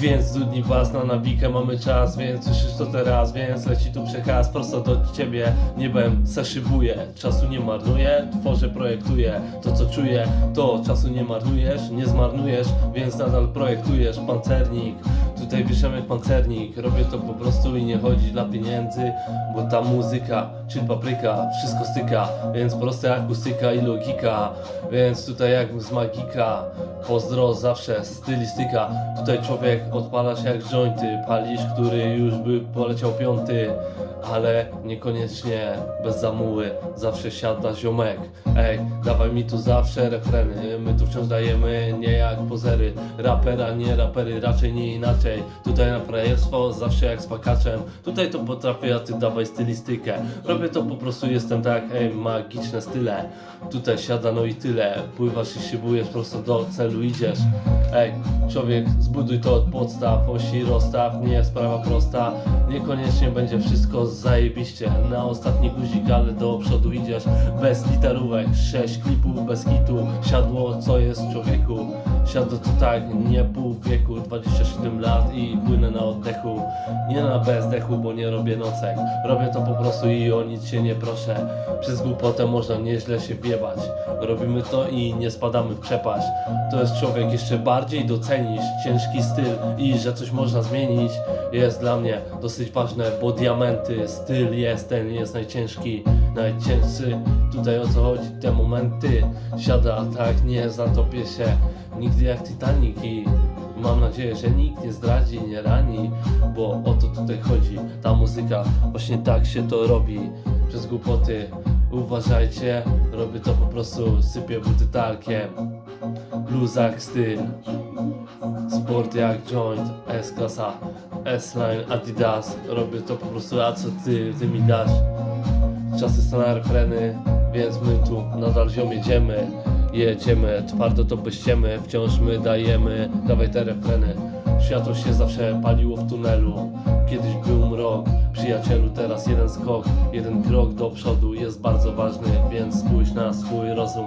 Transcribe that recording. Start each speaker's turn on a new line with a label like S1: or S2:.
S1: Więc dudni bas na nawikę, mamy czas, więc słyszysz to teraz, więc leci tu przekaz prosto do ciebie, niebem se szybuję, czasu nie marnuję, tworzę, projektuję, to co czuję, to czasu nie marnujesz, nie zmarnujesz, więc nadal projektujesz, pancernik, tutaj wieszam jak pancernik, robię to po prostu i nie chodzi dla pieniędzy, bo ta muzyka, czyli papryka, wszystko styka, więc prosta akustyka i logika, więc tutaj jak z magika, pozdro zawsze stylistyka, tutaj człowiek odpala się jak jointy, palisz, który już by poleciał piąty, ale niekoniecznie bez zamuły, zawsze siada ziomek, ej, dawaj mi tu zawsze refreny, my tu wciąż dajemy nie jak pozery, rapera, nie rapery, raczej nie inaczej, tutaj na frajerstwo, zawsze jak z pakaczem, tutaj to potrafię, a ty dawaj stylistykę, robię to po prostu, jestem tak, ej, magiczne style, tutaj siada no i tyle, pływasz i szybujesz, prosto do celu idziesz, ej, człowiek zbuduj to od podstaw, osi rozstaw, nie jest sprawa prosta, niekoniecznie będzie wszystko zajebiście, na ostatni guzik, ale do przodu idziesz, bez literówek, sześć klipów bez kitu, siadło co jest człowieku, siadło to tak, nie pół wieku, 27 lat i płynę na oddechu, nie na bezdechu, bo nie robię nocek, robię to po prostu i o nic się nie proszę, przez głupotę można nieźle się wjebać, robimy to i nie spadamy w przepaść, to jest człowiek jeszcze bardziej docenisz ciężki styl i że coś można zmienić jest dla mnie dosyć ważne, bo diamenty, styl jest ten, jest najciężki, najcięższy, tutaj o co chodzi, te momenty, siada tak, nie zatopię się, nigdy jak Titanic i mam nadzieję, że nikt nie zdradzi, nie rani, bo o to tutaj chodzi, ta muzyka, właśnie tak się to robi, przez głupoty, uważajcie, robię to po prostu, sypię buty talkiem, bluzak styl, sport jak joint, S-klasa, S-line, Adidas, robię to po prostu, a co ty, ty mi dasz? Czasy są refreny, więc my tu nadal ziom jedziemy, jedziemy, twardo to byściemy, wciąż my dajemy, dawaj te refreny. Światło się zawsze paliło w tunelu, kiedyś był mrok, przyjacielu teraz jeden skok, jeden krok do przodu jest bardzo ważny, więc spójrz na swój rozum.